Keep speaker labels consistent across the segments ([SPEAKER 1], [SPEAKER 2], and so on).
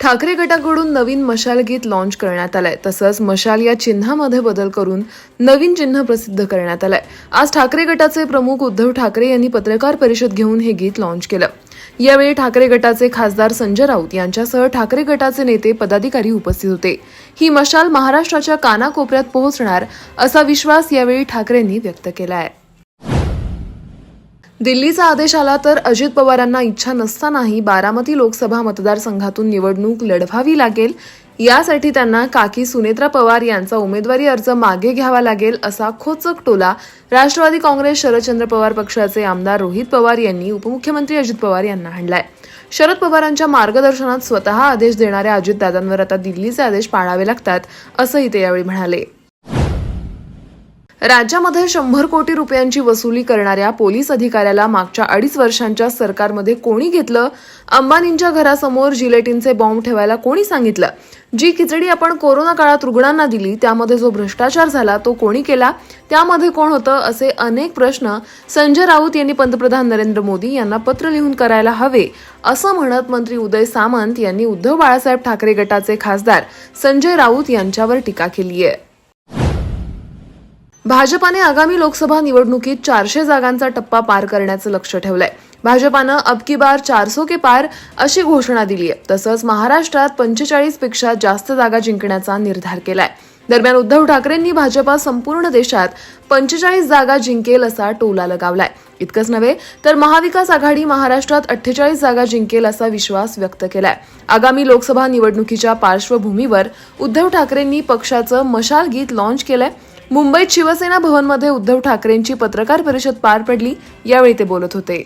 [SPEAKER 1] ठाकरे गटाकडून नवीन मशाल गीत लॉन्च करण्यात आलंय. तसंच मशाल या चिन्हामध्ये बदल करून नवीन चिन्ह प्रसिद्ध करण्यात आलंय. आज ठाकरे गटाचे प्रमुख उद्धव ठाकरे यांनी पत्रकार परिषद घेऊन हे गीत लॉन्च केलं. यावेळी ठाकरे गटाचे खासदार संजय राऊत यांच्यासह ठाकरे गटाचे नेते पदाधिकारी उपस्थित होते. ही मशाल महाराष्ट्राच्या कानाकोपऱ्यात पोहोचणार असा विश्वास यावेळी ठाकरेंनी व्यक्त केला आहे दिल्लीचा आदेश आला तर अजित पवारांना इच्छा नसतानाही बारामती लोकसभा मतदारसंघातून निवडणूक लढवावी लागेल. यासाठी त्यांना काकी सुनेत्रा पवार यांचा उमेदवारी अर्ज मागे घ्यावा लागेल असा खोचक टोला राष्ट्रवादी काँग्रेस शरदचंद्र पवार पक्षाचे आमदार रोहित पवार यांनी उपमुख्यमंत्री अजित पवार यांना हाणलाय. शरद पवारांच्या मार्गदर्शनात स्वतः आदेश देणाऱ्या अजितदादांवर आता दिल्लीचे आदेश पाळावे लागतात असंही ते यावेळी म्हणाले. राज्यामध्ये शंभर कोटी रुपयांची वसुली करणाऱ्या पोलीस अधिकाऱ्याला मागच्या अडीच वर्षांच्या सरकारमध्ये कोणी घेतलं? अंबानींच्या घरासमोर जिलेटिनचे बॉम्ब ठेवायला कोणी सांगितलं? जी खिचडी आपण कोरोना काळात रुग्णांना दिली त्यामध्ये जो भ्रष्टाचार झाला तो कोणी केला? त्यामध्ये कोण होतं? असे अनेक प्रश्न संजय राऊत यांनी पंतप्रधान नरेंद्र मोदी यांना पत्र लिहून करायला हवे असं म्हणत मंत्री उदय सामंत यांनी उद्धव बाळासाहेब ठाकरे गटाचे खासदार संजय राऊत यांच्यावर टीका केली आहे भाजपाने आगामी लोकसभा निवडणुकीत चारशे जागांचा टप्पा पार करण्याचं लक्ष ठेवलंय. भाजपानं अब की बार चारसो के पार अशी घोषणा दिली आहे तसंच महाराष्ट्रात पंचेचाळीसपेक्षा जास्त जागा जिंकण्याचा निर्धार केलाय. दरम्यान उद्धव ठाकरेंनी भाजपा संपूर्ण देशात पंचेचाळीस जागा जिंकेल असा टोला लगावलाय. इतकंच नव्हे तर महाविकास आघाडी महाराष्ट्रात अठ्ठेचाळीस जागा जिंकेल असा विश्वास व्यक्त केलाय. आगामी लोकसभा निवडणुकीच्या पार्श्वभूमीवर उद्धव ठाकरेंनी पक्षाचं मशाल गीत लॉन्च केलंय. मुंबईत शिवसेना भवनमध्ये उद्धव ठाकरेंची पत्रकार परिषद पार पडली यावेळी ते बोलत होते.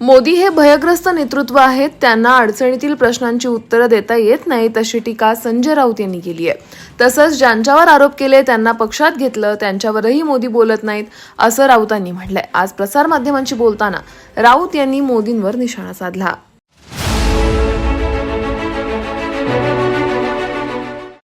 [SPEAKER 1] मोदी हे भयग्रस्त नेतृत्व आहेत त्यांना अडचणीतील प्रश्नांची उत्तरं देता येत नाहीत अशी टीका संजय राऊत यांनी केली आहे. तसंच ज्यांच्यावर आरोप केले त्यांना पक्षात घेतलं त्यांच्यावरही मोदी बोलत नाहीत असं राऊतांनी म्हटलंय. आज प्रसारमाध्यमांशी बोलताना राऊत यांनी मोदींवर निशाणा साधला.